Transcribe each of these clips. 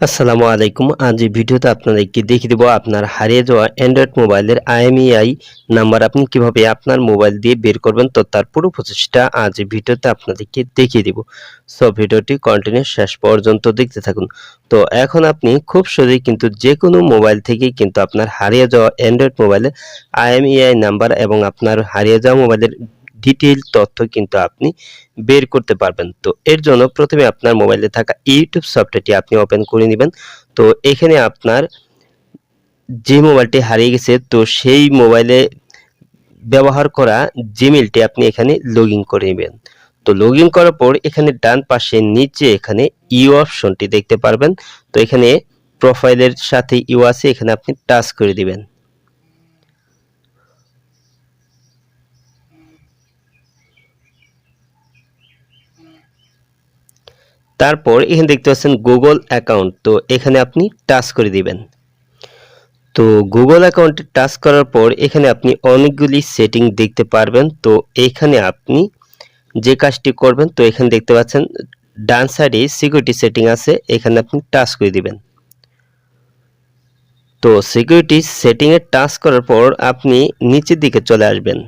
আসসালামু আলাইকুম। আজ এই ভিডিওতে আপনাদেরকে দেখিয়ে দেবো আপনার হারিয়ে যাওয়া অ্যান্ড্রয়েড মোবাইলের আইএমইআই নাম্বার। আপনি কীভাবে আপনার মোবাইল দিয়ে বের করবেন, তো তার পুরো প্রচেষ্টা আজ এই ভিডিওতে আপনাদেরকে দেখিয়ে দেব। সো ভিডিওটি কন্টিনিউ শেষ পর্যন্ত দেখতে থাকুন। তো এখন আপনি খুব সহজেই কিন্তু যে কোনো মোবাইল থেকে কিন্তু আপনার হারিয়ে যাওয়া অ্যান্ড্রয়েড মোবাইলের আইএমইআই নাম্বার এবং আপনার হারিয়ে যাওয়া মোবাইলের ডিটেইল তথ্য কিন্তু আপনি বের করতে পারবেন। তো এর জন্য প্রথমে আপনার মোবাইলে থাকা ইউটিউব সফটওয়্যারটি আপনি ওপেন করে নেবেন। তো এখানে আপনার যে মোবাইলটি হারিয়ে গেছে, তো সেই মোবাইলে ব্যবহার করা জিমেলটি আপনি এখানে লগ করে নেবেন। তো লগ করার পর এখানে ডান পাশে নিচে এখানে ইউ অপশনটি দেখতে পারবেন। তো এখানে প্রোফাইলের সাথে ইউ আছে, এখানে আপনি টাচ করে দিবেন। তারপর এখানে দেখতে পাচ্ছেন গুগল অ্যাকাউন্ট তো এখানে আপনি টাচ করে দিবেন। তো গুগল অ্যাকাউন্টে টাচ করার পর এখানে আপনি অনেকগুলি সেটিং দেখতে পারবেন। তো এখানে আপনি যে কাজটি করবেন, তো এখানে দেখতে পাচ্ছেন ডান সাইডে সিকিউরিটি সেটিং আছে, এখানে আপনি টাচ করে দিবেন। তো সিকিউরিটি সেটিংয়ে টাচ করার পর আপনি নিচের দিকে চলে আসবেন।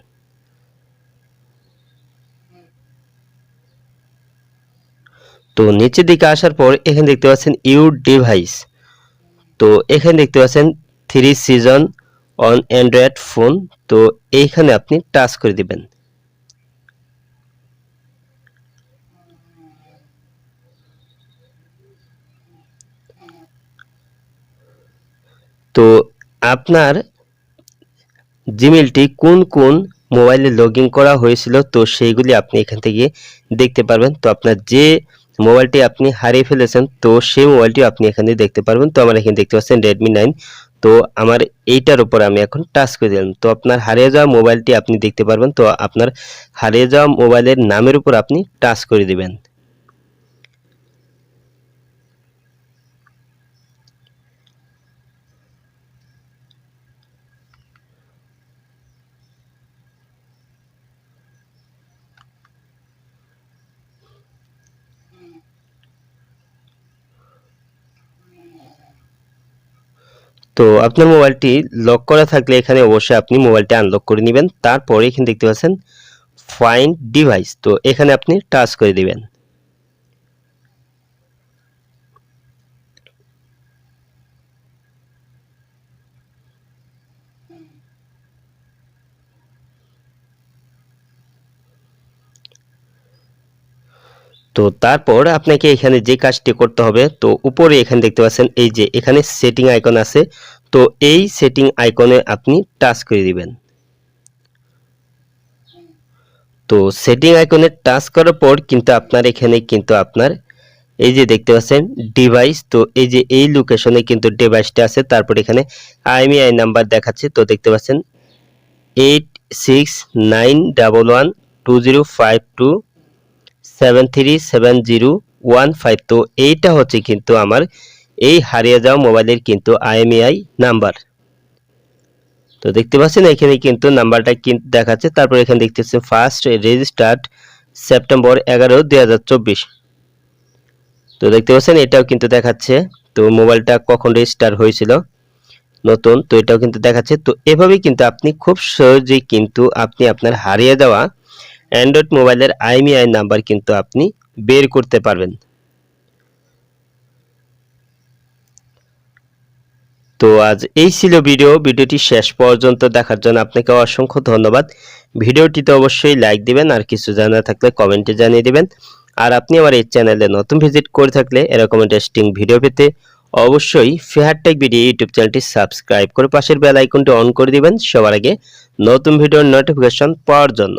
তো নিচের দিকে আসার পর এখানে দেখতে পাচ্ছেন ইউর ডিভাইস। তো এখানে দেখতে পাচ্ছেন three season on Android phone. তো এইখানে আপনি টাচ করে দিবেন। তো আপনার জিমেলটি কোন কোন মোবাইলে লগ করা হয়েছিল, তো সেইগুলি আপনি এখান থেকে দেখতে পারবেন। তো আপনার যে মোবাইলটি আপনি হারিয়ে ফেলেছেন, তো সেই মোবাইলটি আপনি এখানে দেখতে পারবেন। তো আমার এখানে দেখতে পাচ্ছেন রেডমি নাইন তো আমার এইটার উপর আমি এখন টাচ করে দিলাম। তো আপনার হারিয়ে যাওয়া মোবাইলটি আপনি দেখতে পারবেন। তো আপনার হারিয়ে যাওয়া মোবাইলের নামের উপর আপনি টাচ করে দিবেন। তো আপনার মোবাইলটি লক করা থাকলে এখানে অবশ্যই আপনি মোবাইলটি আনলক করে নেবেন। তারপরে এখানে দেখতে পাচ্ছেন ফাইন ডিভাইস তো এখানে আপনি টাচ করে দিবেন। তো তারপর আপনাকে এখানে যে কাজটি করতে হবে, তো উপরে এখানে দেখতে পাচ্ছেন, এই যে এখানে সেটিং আইকন আছে, তো এই সেটিং আইকনে আপনি টাচ করে দিবেন। তো সেটিং আইকনে টাচ করার পর কিন্তু আপনার এখানে কিন্তু আপনার, এই যে দেখতে পাচ্ছেন ডিভাইস তো এই যে এই লোকেশনে কিন্তু ডিভাইসটা আছে, তারপর এখানে আইএমইআই নাম্বার দেখাচ্ছে, তো দেখতে পাচ্ছেন eight six nine double one two zero five two seven three seven zero one five তো এইটা হচ্ছে কিন্তু আমার এই হারিয়ে যাওয়া মোবাইলের কিন্তু আইএমইআই নাম্বার। তো দেখতে পাচ্ছেন এখানে কিন্তু নাম্বারটা কিন্তু দেখাচ্ছে, তারপর এখানে দেখতে পাচ্ছেন ফার্স্ট রেজিস্টার্ড সেপ্টেম্বর এগারো, দুই হাজার চব্বিশ। তো দেখতে পাচ্ছেন এটাও কিন্তু দেখাচ্ছে, তো মোবাইলটা কখন রেজিস্টার হয়েছিল, নতুন, তো এটাও কিন্তু দেখাচ্ছে। তো এভাবেই কিন্তু আপনি খুব সহজেই কিন্তু আপনি আপনার হারিয়ে যাওয়া অ্যান্ড্রয়েড মোবাইলের আইএমইআই নাম্বার কিন্তু আপনি বের করতে পারবেন। তো আজ এই ছিল ভিডিও। ভিডিওটি শেষ পর্যন্ত দেখার জন্য আপনাকে অসংখ্য ধন্যবাদ। ভিডিওটিতে অবশ্যই লাইক দিবেন আর কিছু জানা থাকলে কমেন্টে জানিয়ে দিবেন। আর আপনি আমার এই চ্যানেলে নতুন ভিজিট করে থাকলে এরকম ইন্টারেস্টিং ভিডিও পেতে অবশ্যই ফেয়ারটেক ভিডিও ইউটিউব চ্যানেলটি সাবস্ক্রাইব করে পাশের বেল আইকনটি অন করে দিবেন। সবার আগে নতুন ভিডিওর নোটিফিকেশন পাওয়ার জন্য।